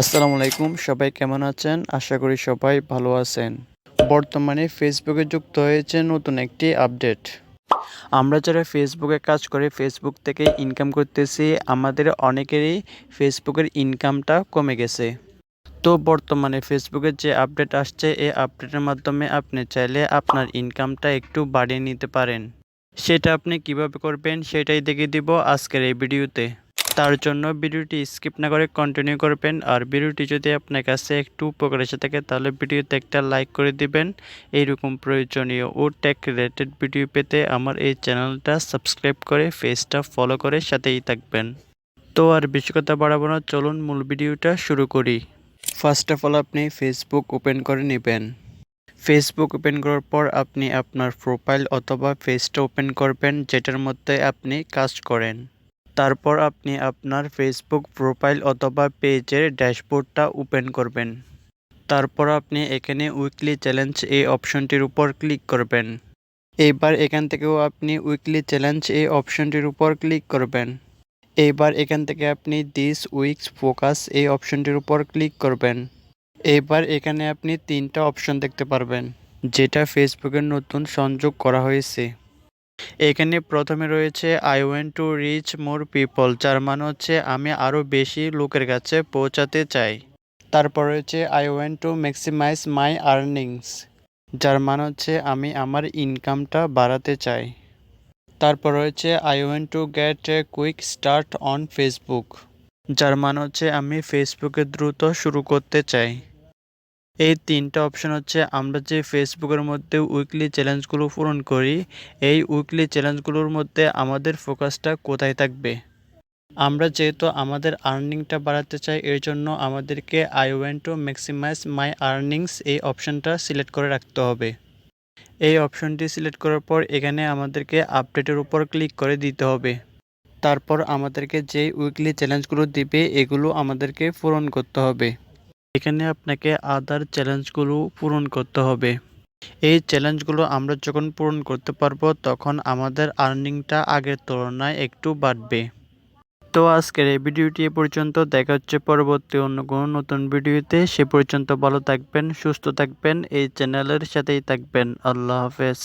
আসসালামু আলাইকুম, সবাই কেমন আছেন? আশা করি সবাই ভালো আছেন। বর্তমানে ফেসবুকে যুক্ত হয়েছে নতুন একটি আপডেট। আমরা যারা ফেসবুকে কাজ করে, ফেসবুক থেকে ইনকাম করতেছি, আমাদের অনেকেরই ফেসবুকের ইনকামটা কমে গেছে। তো বর্তমানে ফেসবুকের যে আপডেট আসছে, এই আপডেটের মাধ্যমে আপনি চাইলে আপনার ইনকামটা একটু বাড়িয়ে নিতে পারেন। সেটা আপনি কীভাবে করবেন, সেটাই দেখে দিব আজকের এই ভিডিওতে। তার জন্য ভিডিওটি স্কিপ না করে কন্টিনিউ করবেন। আর ভিডিওটি যদি আপনার কাছে একটু উপকার এসে থাকে, তাহলে ভিডিওতে একটা লাইক করে দিবেন। এইরকম প্রয়োজনীয় ও টেক রিলেটেড ভিডিও পেতে আমার এই চ্যানেলটা সাবস্ক্রাইব করে পেজটা ফলো করে সাথেই থাকবেন। তো আর বেশি কথা বাড়াবো না, চলুন মূল ভিডিওটা শুরু করি। ফার্স্ট অফ অল আপনি ফেসবুক ওপেন করে নেবেন। ফেসবুক ওপেন করার পর আপনি আপনার প্রোফাইল অথবা পেজটা ওপেন করবেন, যেটার মধ্যে আপনি কাজ করেন। তারপর আপনি আপনার ফেসবুক প্রোফাইল অথবা পেজের ড্যাশবোর্ডটা ওপেন করবেন। তারপর আপনি এখানে উইকলি চ্যালেঞ্জ এই অপশনটির উপর ক্লিক করবেন। এইবার এখান থেকেও আপনি উইকলি চ্যালেঞ্জ এই অপশনটির উপর ক্লিক করবেন। এইবার এখান থেকে আপনি দিস উইকস ফোকাস এই অপশনটির উপর ক্লিক করবেন। এইবার এখানে আপনি তিনটা অপশন দেখতে পারবেন, যেটা ফেসবুকের নতুন সংযোগ করা হয়েছে। এখানে প্রথমে রয়েছে I went to reach more people যার মানে হচ্ছে আমি আরও বেশি লোকের কাছে পৌঁছাতে চাই। তারপর রয়েছে I went to maximise my earnings যার মানে হচ্ছে আমি আমার ইনকামটা বাড়াতে চাই। তারপর রয়েছে I went to get a quick start on Facebook যার মানে হচ্ছে আমি ফেসবুকে দ্রুত শুরু করতে চাই। এই তিনটা অপশন হচ্ছে, আমরা যে ফেসবুকের মধ্যে উইকলি চ্যালেঞ্জগুলো পূরণ করি, এই উইকলি চ্যালেঞ্জগুলোর মধ্যে আমাদের ফোকাসটা কোথায় থাকবে? আমরা যেহেতু আমাদের আর্নিংটা বাড়াতে চাই, এর জন্য আমাদেরকে I went to maximise my earnings এই অপশনটা সিলেক্ট করে রাখতে হবে। এই অপশনটি সিলেক্ট করার পর এখানে আমাদেরকে আপডেটের উপর ক্লিক করে দিতে হবে। তারপর আমাদেরকে যেই উইকলি চ্যালেঞ্জগুলো দিবে, এগুলো আমাদেরকে পূরণ করতে হবে। এখানে আপনাকে আদার চ্যালেঞ্জগুলো পূরণ করতে হবে। এই চ্যালেঞ্জগুলো আমরা যখন পূরণ করতে পারব, তখন আমাদের আর্নিংটা আগের তুলনায় একটু বাড়বে। তো আজকের এই ভিডিওটি এ পর্যন্ত। দেখা হচ্ছে পরবর্তী অন্য কোনো নতুন ভিডিওতে। সে পর্যন্ত ভালো থাকবেন, সুস্থ থাকবেন, এই চ্যানেলের সাথেই থাকবেন। আল্লাহ হাফেজ।